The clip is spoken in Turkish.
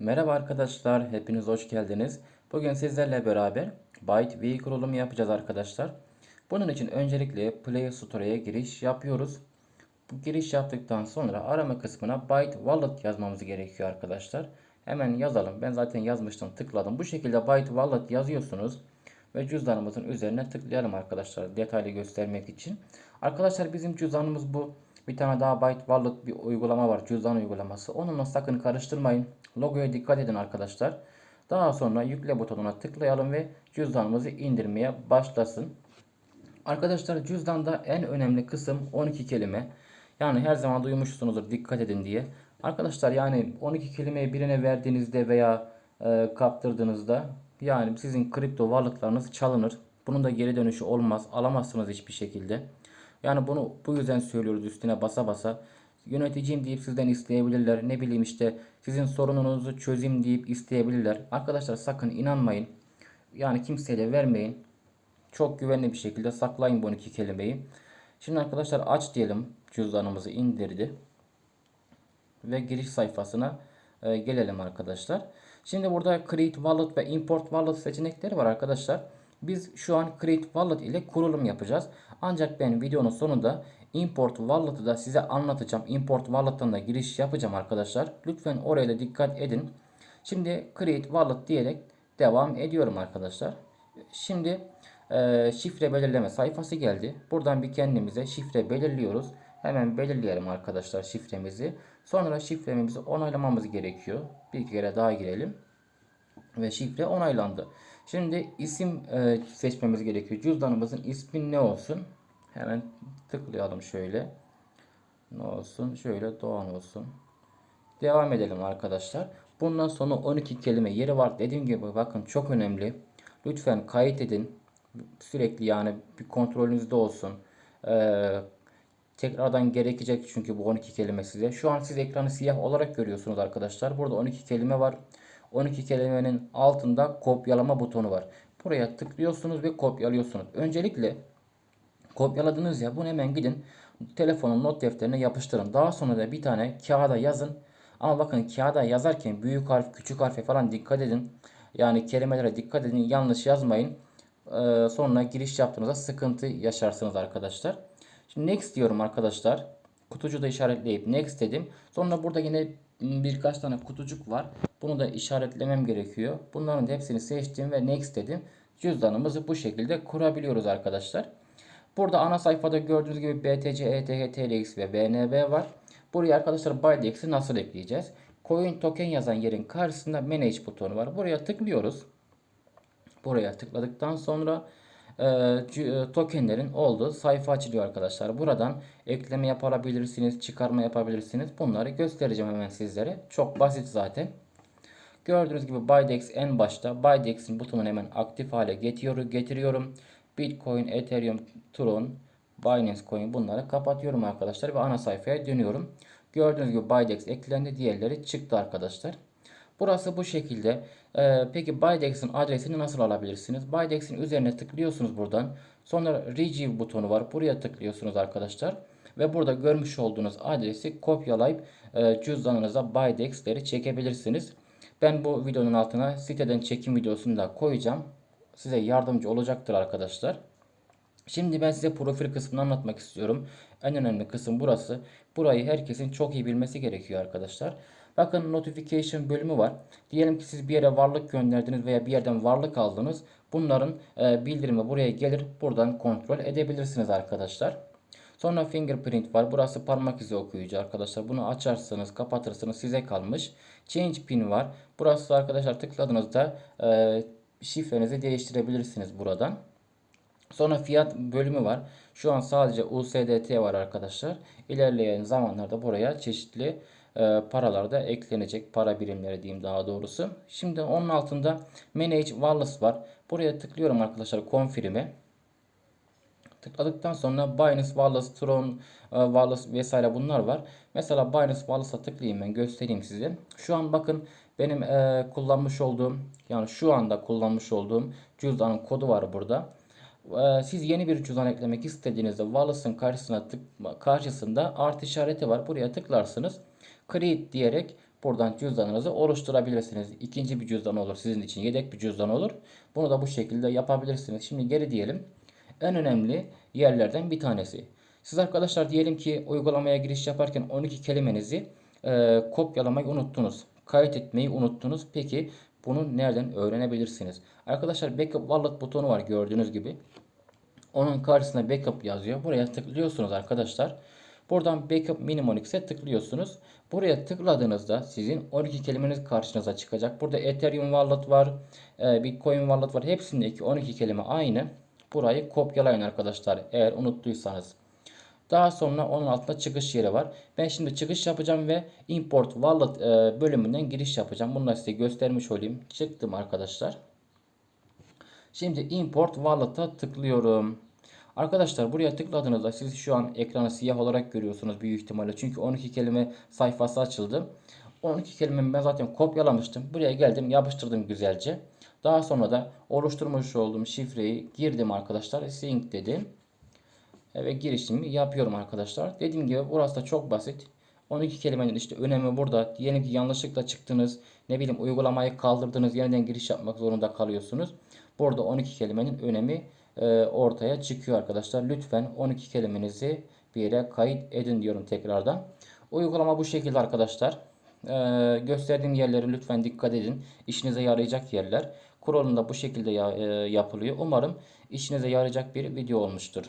Merhaba arkadaşlar, hepiniz hoş geldiniz. Bugün sizlerle beraber Byte V kurulumu yapacağız arkadaşlar. Bunun için öncelikle Play Store'ya giriş yapıyoruz. Bu giriş yaptıktan sonra arama kısmına Byte Wallet yazmamız gerekiyor arkadaşlar. Hemen yazalım. Ben zaten yazmıştım, tıkladım. Bu şekilde Byte Wallet yazıyorsunuz ve cüzdanımızın üzerine tıklayalım arkadaşlar detaylı göstermek için. Arkadaşlar bizim cüzdanımız bu. Bir tane daha Byte Wallet bir uygulama var. Cüzdan uygulaması. Onunla sakın karıştırmayın. Logoya dikkat edin arkadaşlar. Daha sonra yükle butonuna tıklayalım ve cüzdanımızı indirmeye başlasın. Arkadaşlar cüzdanda en önemli kısım 12 kelime. Yani her zaman duymuşsunuzdur dikkat edin diye. Arkadaşlar yani 12 kelimeyi birine verdiğinizde veya e, kaptırdığınızda yani sizin kripto varlıklarınız çalınır. Bunun da geri dönüşü olmaz. Alamazsınız hiçbir şekilde. Yani bunu bu yüzden söylüyoruz üstüne basa basa. Yöneticiyim deyip sizden isteyebilirler. Ne bileyim işte sizin sorununuzu çözeyim deyip isteyebilirler. Arkadaşlar sakın inanmayın. Yani kimseye vermeyin. Çok güvenli bir şekilde saklayın bu 12 kelimeyi. Şimdi arkadaşlar aç diyelim. Cüzdanımızı indirdi. Ve giriş sayfasına e, gelelim arkadaşlar. Şimdi burada Create Wallet ve Import Wallet seçenekleri var arkadaşlar. Biz şu an Create Wallet ile kurulum yapacağız. Ancak ben videonun sonunda Import Wallet'ı da size anlatacağım. Import Wallet'tan da giriş yapacağım arkadaşlar. Lütfen oraya da dikkat edin. Şimdi Create Wallet diyerek devam ediyorum arkadaşlar. Şimdi e, şifre belirleme sayfası geldi. Buradan bir kendimize şifre belirliyoruz. Hemen belirleyelim arkadaşlar şifremizi. Sonra şifremizi onaylamamız gerekiyor. Bir kere daha girelim. Ve şifre onaylandı. Şimdi isim e, seçmemiz gerekiyor. Cüzdanımızın ismi ne olsun? Hemen tıklayalım şöyle. Ne olsun? Şöyle Doğan olsun. Devam edelim arkadaşlar. Bundan sonra 12 kelime yeri var. Dediğim gibi bakın çok önemli. Lütfen kayıt edin. Sürekli yani bir kontrolünüzde olsun. Ee, tekrardan gerekecek çünkü bu 12 kelime size. Şu an siz ekranı siyah olarak görüyorsunuz arkadaşlar. Burada 12 kelime var. 12 kelimenin altında kopyalama butonu var. Buraya tıklıyorsunuz ve kopyalıyorsunuz. Öncelikle kopyaladınız ya bunu hemen gidin telefonun not defterine yapıştırın. Daha sonra da bir tane kağıda yazın. Ama bakın kağıda yazarken büyük harf, küçük harfe falan dikkat edin. Yani kelimelere dikkat edin. Yanlış yazmayın. Ee, sonra giriş yaptığınızda sıkıntı yaşarsınız arkadaşlar. Şimdi next diyorum arkadaşlar. Kutucu da işaretleyip next dedim. Sonra burada yine birkaç tane kutucuk var. Bunu da işaretlemem gerekiyor. Bunların hepsini seçtim ve next dedim. Cüzdanımızı bu şekilde kurabiliyoruz arkadaşlar. Burada ana sayfada gördüğünüz gibi BTC, ETH, TRX ve BNB var. Buraya arkadaşlar Bydex'i nasıl ekleyeceğiz? Coin token yazan yerin karşısında manage butonu var. Buraya tıklıyoruz. Buraya tıkladıktan sonra e, e, tokenlerin olduğu sayfa açılıyor arkadaşlar. Buradan ekleme yapabilirsiniz, çıkarma yapabilirsiniz. Bunları göstereceğim hemen sizlere. Çok basit zaten. Gördüğünüz gibi Bydex en başta. Bydex'in butonunu hemen aktif hale getiriyorum. getiriyorum. Bitcoin, Ethereum, Tron, Binance Coin bunları kapatıyorum arkadaşlar ve ana sayfaya dönüyorum. Gördüğünüz gibi Bydex eklendi. Diğerleri çıktı arkadaşlar. Burası bu şekilde. Ee, peki Bydex'in adresini nasıl alabilirsiniz? Bydex'in üzerine tıklıyorsunuz buradan. Sonra Retrieve butonu var. Buraya tıklıyorsunuz arkadaşlar. Ve burada görmüş olduğunuz adresi kopyalayıp e, cüzdanınıza Bydex'leri çekebilirsiniz. Ben bu videonun altına siteden çekim videosunu da koyacağım. Size yardımcı olacaktır arkadaşlar. Şimdi ben size profil kısmını anlatmak istiyorum. En önemli kısım burası. Burayı herkesin çok iyi bilmesi gerekiyor arkadaşlar. Bakın notification bölümü var. Diyelim ki siz bir yere varlık gönderdiniz veya bir yerden varlık aldınız. Bunların e, bildirimi buraya gelir. Buradan kontrol edebilirsiniz arkadaşlar. Sonra fingerprint var. Burası parmak izi okuyucu arkadaşlar. Bunu açarsanız kapatırsanız size kalmış. Change pin var. Burası arkadaşlar tıkladığınızda e, şifrenizi değiştirebilirsiniz buradan. Sonra fiyat bölümü var. Şu an sadece USDT var arkadaşlar. İlerleyen zamanlarda buraya çeşitli paralar da eklenecek. Para birimleri diyeyim daha doğrusu. Şimdi onun altında Manage Wallets var. Buraya tıklıyorum arkadaşlar Confirm'e. Tıkladıktan sonra Binance Wallets, Tron e, Wallets vesaire bunlar var. Mesela Binance Wallets'a tıklayayım ben göstereyim size. Şu an bakın benim e, kullanmış olduğum yani şu anda kullanmış olduğum cüzdanın kodu var burada. E, siz yeni bir cüzdan eklemek istediğinizde Wallets'ın karşısına tık, karşısında artı işareti var. Buraya tıklarsınız. Create diyerek buradan cüzdanınızı oluşturabilirsiniz. İkinci bir cüzdan olur sizin için yedek bir cüzdan olur. Bunu da bu şekilde yapabilirsiniz. Şimdi geri diyelim. En önemli yerlerden bir tanesi. Siz arkadaşlar diyelim ki uygulamaya giriş yaparken 12 kelimenizi e, kopyalamayı unuttunuz. Kayıt etmeyi unuttunuz. Peki bunu nereden öğrenebilirsiniz? Arkadaşlar backup wallet butonu var gördüğünüz gibi. Onun karşısına backup yazıyor. Buraya tıklıyorsunuz arkadaşlar. Buradan backup mnemonics'e tıklıyorsunuz. Buraya tıkladığınızda sizin 12 kelimeniz karşınıza çıkacak. Burada Ethereum wallet var, e, Bitcoin wallet var. Hepsindeki 12 kelime aynı. Burayı kopyalayın arkadaşlar eğer unuttuysanız. Daha sonra onun altında çıkış yeri var. Ben şimdi çıkış yapacağım ve import wallet e, bölümünden giriş yapacağım. Bunu da size göstermiş olayım. Çıktım arkadaşlar. Şimdi import wallet'a tıklıyorum. Arkadaşlar buraya tıkladığınızda siz şu an ekranı siyah olarak görüyorsunuz büyük ihtimalle. Çünkü 12 kelime sayfası açıldı. 12 kelimemi ben zaten kopyalamıştım. Buraya geldim yapıştırdım güzelce. Daha sonra da oluşturmuş olduğum şifreyi girdim arkadaşlar. Sync dedim. Ve girişimi yapıyorum arkadaşlar. Dediğim gibi burası da çok basit. 12 kelimenin işte önemi burada. Diyelim ki yanlışlıkla çıktınız. Ne bileyim uygulamayı kaldırdınız. Yeniden giriş yapmak zorunda kalıyorsunuz. Burada 12 kelimenin önemi e, ortaya çıkıyor arkadaşlar. Lütfen 12 kelimenizi bir yere kayıt edin diyorum tekrardan. Uygulama bu şekilde arkadaşlar. E, gösterdiğim yerlere lütfen dikkat edin. İşinize yarayacak yerler. Kurulumda bu şekilde e, yapılıyor. Umarım işinize yarayacak bir video olmuştur.